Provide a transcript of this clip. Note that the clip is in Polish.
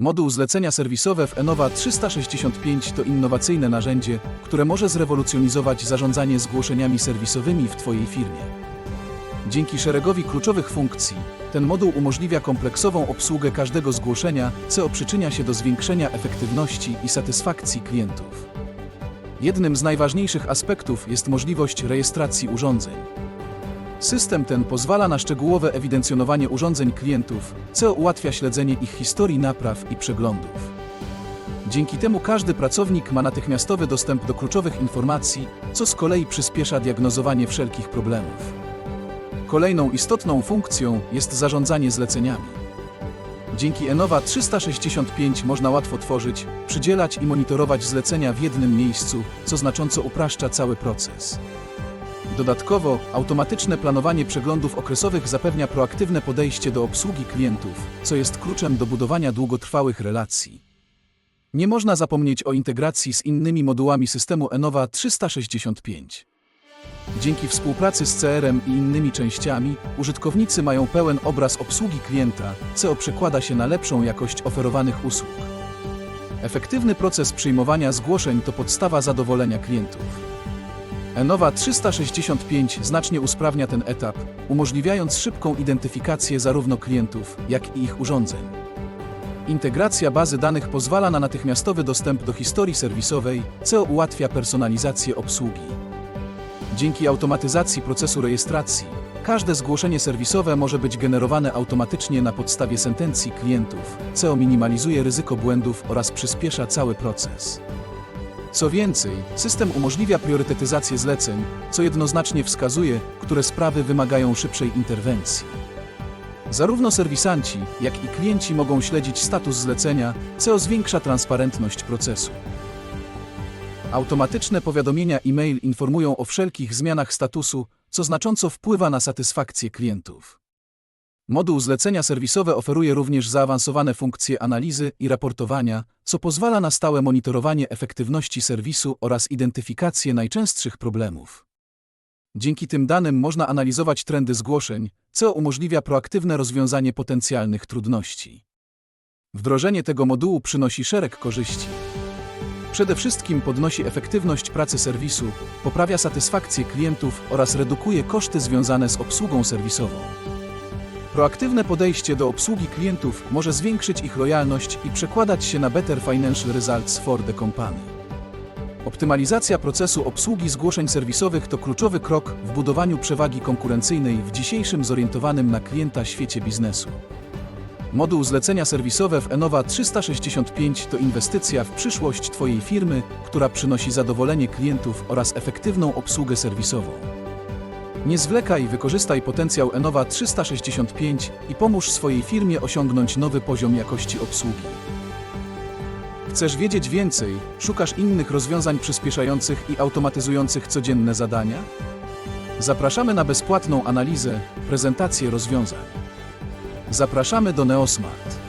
Moduł zlecenia serwisowe w Enova 365 to innowacyjne narzędzie, które może zrewolucjonizować zarządzanie zgłoszeniami serwisowymi w Twojej firmie. Dzięki szeregowi kluczowych funkcji, ten moduł umożliwia kompleksową obsługę każdego zgłoszenia, co przyczynia się do zwiększenia efektywności i satysfakcji klientów. Jednym z najważniejszych aspektów jest możliwość rejestracji urządzeń. System ten pozwala na szczegółowe ewidencjonowanie urządzeń klientów, co ułatwia śledzenie ich historii napraw i przeglądów. Dzięki temu każdy pracownik ma natychmiastowy dostęp do kluczowych informacji, co z kolei przyspiesza diagnozowanie wszelkich problemów. Kolejną istotną funkcją jest zarządzanie zleceniami. Dzięki Enova 365 można łatwo tworzyć, przydzielać i monitorować zlecenia w jednym miejscu, co znacząco upraszcza cały proces. Dodatkowo, automatyczne planowanie przeglądów okresowych zapewnia proaktywne podejście do obsługi klientów, co jest kluczem do budowania długotrwałych relacji. Nie można zapomnieć o integracji z innymi modułami systemu Enova 365. Dzięki współpracy z CRM i innymi częściami, użytkownicy mają pełen obraz obsługi klienta, co przekłada się na lepszą jakość oferowanych usług. Efektywny proces przyjmowania zgłoszeń to podstawa zadowolenia klientów. Enova 365 znacznie usprawnia ten etap, umożliwiając szybką identyfikację zarówno klientów, jak i ich urządzeń. Integracja bazy danych pozwala na natychmiastowy dostęp do historii serwisowej, co ułatwia personalizację obsługi. Dzięki automatyzacji procesu rejestracji, każde zgłoszenie serwisowe może być generowane automatycznie na podstawie sentencji klientów, co minimalizuje ryzyko błędów oraz przyspiesza cały proces. Co więcej, system umożliwia priorytetyzację zleceń, co jednoznacznie wskazuje, które sprawy wymagają szybszej interwencji. Zarówno serwisanci, jak i klienci mogą śledzić status zlecenia, co zwiększa transparentność procesu. Automatyczne powiadomienia e-mail informują o wszelkich zmianach statusu, co znacząco wpływa na satysfakcję klientów. Moduł zlecenia serwisowe oferuje również zaawansowane funkcje analizy i raportowania, co pozwala na stałe monitorowanie efektywności serwisu oraz identyfikację najczęstszych problemów. Dzięki tym danym można analizować trendy zgłoszeń, co umożliwia proaktywne rozwiązanie potencjalnych trudności. Wdrożenie tego modułu przynosi szereg korzyści. Przede wszystkim podnosi efektywność pracy serwisu, poprawia satysfakcję klientów oraz redukuje koszty związane z obsługą serwisową. Proaktywne podejście do obsługi klientów może zwiększyć ich lojalność i przekładać się na better financial results for the company. Optymalizacja procesu obsługi zgłoszeń serwisowych to kluczowy krok w budowaniu przewagi konkurencyjnej w dzisiejszym zorientowanym na klienta świecie biznesu. Moduł zlecenia serwisowe w Enova 365 to inwestycja w przyszłość Twojej firmy, która przynosi zadowolenie klientów oraz efektywną obsługę serwisową. Nie zwlekaj, wykorzystaj potencjał Enova 365 i pomóż swojej firmie osiągnąć nowy poziom jakości obsługi. Chcesz wiedzieć więcej? Szukasz innych rozwiązań przyspieszających i automatyzujących codzienne zadania? Zapraszamy na bezpłatną analizę, prezentację rozwiązań. Zapraszamy do Neosmart.